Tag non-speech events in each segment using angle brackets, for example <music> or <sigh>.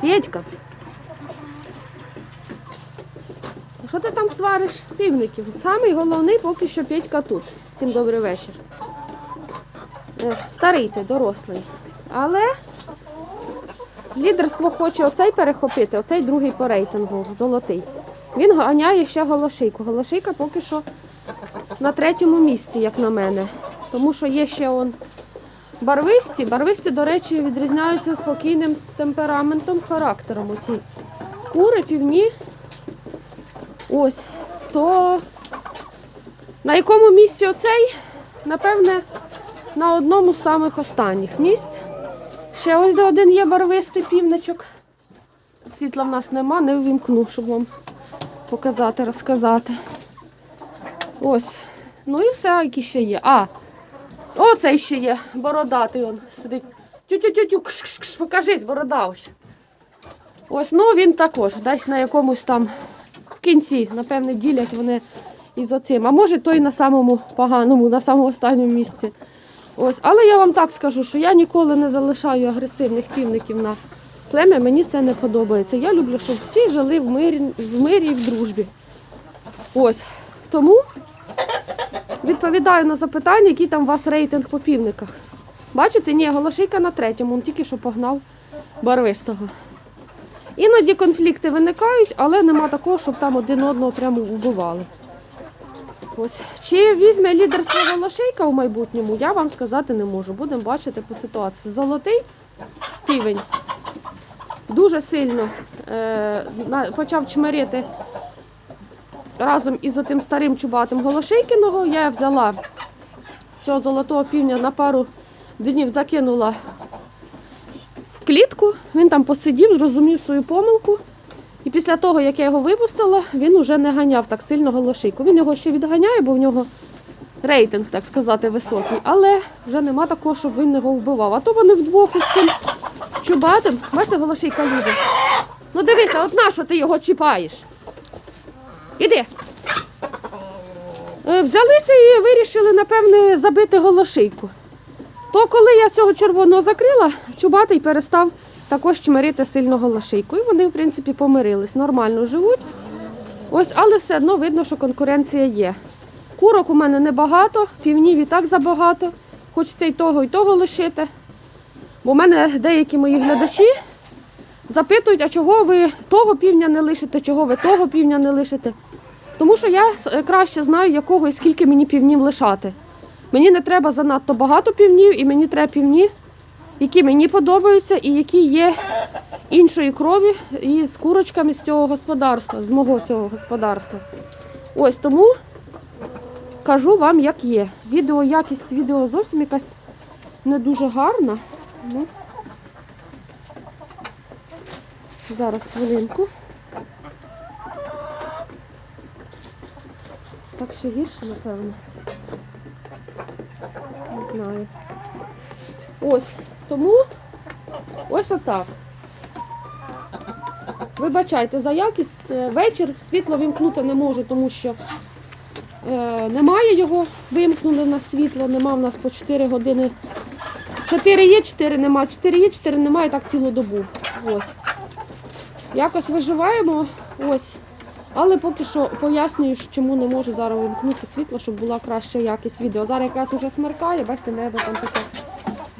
Петька. А Що ти там свариш півників? Самий головний поки що Петька тут. Всім добрий вечір. Е, Старий цей, дорослий. Але лідерство хоче оцей перехопити, оцей другий по рейтингу, золотий. Він ганяє ще голошийку. Голошийка поки що на третьому місці, як на мене. Тому що є ще он барвисті. Барвисті, до речі, відрізняються спокійним темпераментом, характером. Оці кури, півні. Ось. То на якому місці оцей? Напевне, на одному з самих останніх місць. Ще ось де один є барвистий півничок. Світла в нас нема, не ввімкну, щоб вам показати, розказати. Ось. Ну і все, які ще є. А, оцей ще є, бородатий он сидить. Тю-тю-тю-тю, кш-кш-кш, покажись, бородався. Ось, ну він також, десь на якомусь там в кінці, напевне, ділять вони із оцим. А може той на самому поганому, на самому останньому місці. Ось, але я вам так скажу, що я ніколи не залишаю агресивних півників на плем'я, мені це не подобається. Я люблю, щоб всі жили в мирі, в мирі і в дружбі. Ось. Тому відповідаю на запитання, який там у вас рейтинг по півниках. Бачите, ні, голошийка на третьому, він тільки що погнав барвистого. Іноді конфлікти виникають, але нема такого, щоб там один одного прямо вбивали. Ось. Чи візьме лідерство Голошейка у майбутньому, я вам сказати не можу. Будемо бачити по ситуації. Золотий півень дуже сильно е, почав чмирити разом із отим старим чубатим Голошейкиного. Я взяла цього золотого півня на пару днів, закинула в клітку. Він там посидів, зрозумів свою помилку. І після того, як я його випустила, він вже не ганяв так сильно голошийку. Він його ще відганяє, бо в нього рейтинг, так сказати, високий. Але вже нема такого, щоб він його вбивав. А то вони вдвох із цим чубатим. Бачите, голошийка любить. Ну дивися, от на що ти його чіпаєш? Іди. Е, Взялися і вирішили, напевне, забити голошийку. То коли я цього червоного закрила, чубатий перестав також чмирити сильно голошийку. І вони, в принципі, помирились, нормально живуть. Ось, але все одно видно, що конкуренція є. Курок у мене небагато, півнів і так забагато. Хочеться і того, і того лишити. Бо в мене деякі мої глядачі запитують, а чого ви того півня не лишите, чого ви того півня не лишите. Тому що я краще знаю, якого і скільки мені півнів лишати. Мені не треба занадто багато півнів, і мені треба півні, які мені подобаються і які є іншої крові і з курочками з цього господарства, з мого цього господарства. Ось тому кажу вам, як є. Відео, якість відео зовсім якась не дуже гарна. Ну. Зараз хвилинку. Так ще гірше, напевно. Не знаю. Ось. Тому ось отак. Вибачайте за якість. Е, Вечір світло вімкнути не можу, тому що е, немає його. Вимкнули на світло, нема в нас по 4 години. 4 є, 4 нема, 4 є, 4 немає, так цілу добу. Ось. Якось виживаємо. Ось. Але поки що пояснюю, чому не можу зараз вимкнути світло, щоб була краща якість відео. Зараз якраз уже смеркає, бачите, небо там таке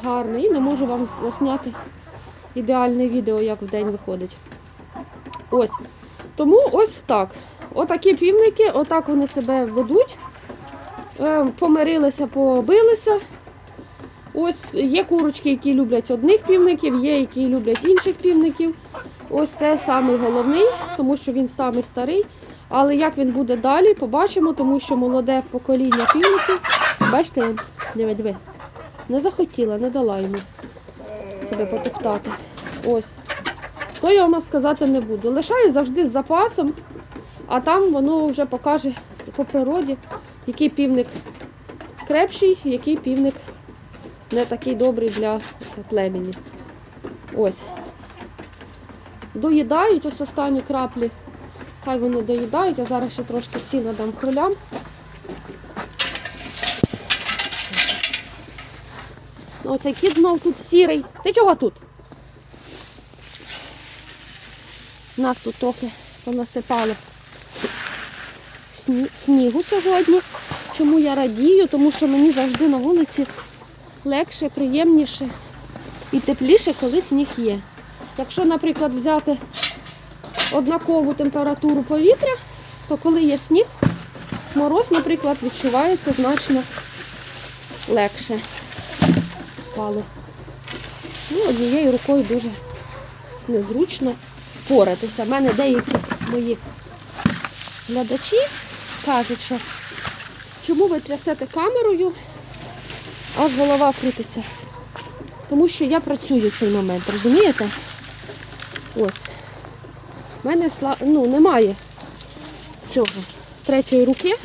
гарне. І не можу вам засняти ідеальне відео, як в день виходить. Ось. Тому ось так. Отакі півники, отак вони себе ведуть. Е, Помирилися, побилися. Ось є курочки, які люблять одних півників, є які люблять інших півників. Ось це самий головний, тому що він самий старий. Але як він буде далі, побачимо, тому що молоде покоління півників. Бачите, диви, диви. Не захотіла, не дала йому себе потоптати. Ось. То я вам сказати не буду. Лишаю завжди з запасом, а там воно вже покаже по природі, який півник крепший, який півник не такий добрий для племені. Ось. Доїдають ось останні краплі. Хай вони доїдають, а зараз ще трошки сіна дам кролям. Оцей кіт знов тут сірий. Ти чого тут? Нас тут трохи понасипало снігу сьогодні. Чому я радію? Тому що мені завжди на вулиці легше, приємніше і тепліше, коли сніг є. Якщо, наприклад, взяти однакову температуру повітря, то коли є сніг, мороз, наприклад, відчувається значно легше. Пали. Ну, однією рукою дуже незручно поратися. У мене деякі мої глядачі кажуть, що чому ви трясете камерою, аж голова крутиться. Тому що я працюю в цей момент, розумієте? Ось. У мене ну, немає цього третьої руки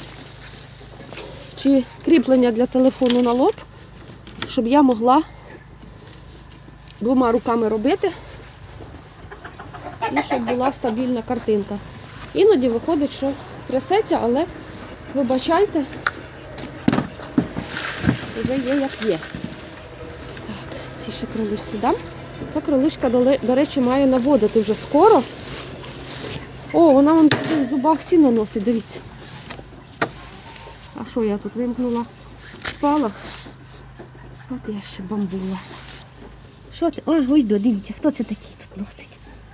чи кріплення для телефону на лоб, щоб я могла двома руками робити і щоб була стабільна картинка. Іноді виходить, що трясеться, але вибачайте, вже є як є. Так, ці ще кролишки дам. Та кролишка, до речі, має наводити вже скоро. О, вона вон в зубах сіно носить, дивіться. А що я тут вимкнула? Спалах. От я ще бамбула. Що ти? Ой, до, дивіться, хто це такий тут носить?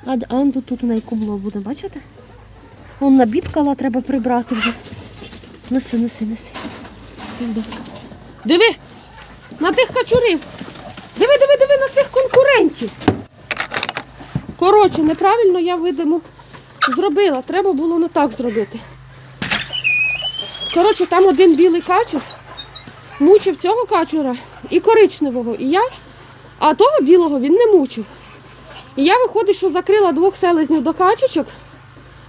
А, д- тут, у неї кубло буде, бачите? Вон набіпкала, треба прибрати вже. Неси, неси, неси. Диви! На тих качурів! Диви, диви, диви на цих конкурентів. Коротше, неправильно я видиму зробила. Треба було не так зробити. Коротше, там один білий качур мучив цього качура і коричневого, і я, а того білого він не мучив. І я виходить, що закрила двох селезнів до качечок,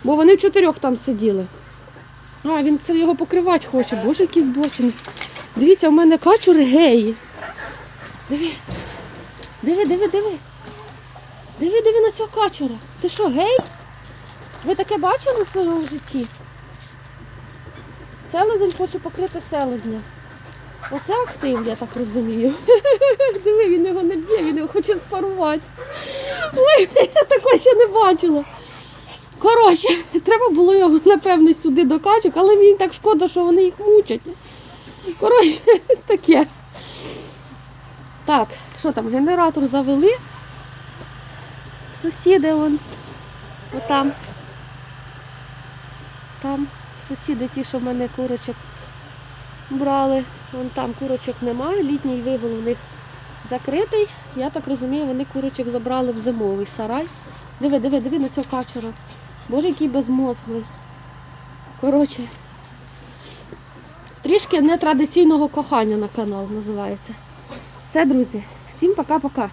бо вони в чотирьох там сиділи. А, він це його покривати хоче. Боже, який збочений. Дивіться, у мене качури геї. Диви. Диви, диви, диви. Диви, диви на цього качура. Ти що, гей? Ви таке бачили в своєму житті? Селезень хоче покрити селезня. Оце актив, я так розумію. <laughs> Диви, він його не б'є, він його хоче спарувати. Ой, <laughs> я такого ще не бачила. Коротше, <laughs> треба було його, напевно, сюди до качок, але мені так шкода, що вони їх мучать. Коротше, таке. Так, що там, генератор завели. Сусіди вон. Отам. Там сусіди ті, що в мене курочок брали. Вон там курочок немає, літній вигул у них закритий. Я так розумію, вони курочок забрали в зимовий сарай. Диви, диви, диви на цього качура. Боже, який безмозглий. Коротше, трішки нетрадиційного кохання на канал називається. Все, друзі, всім пока-пока.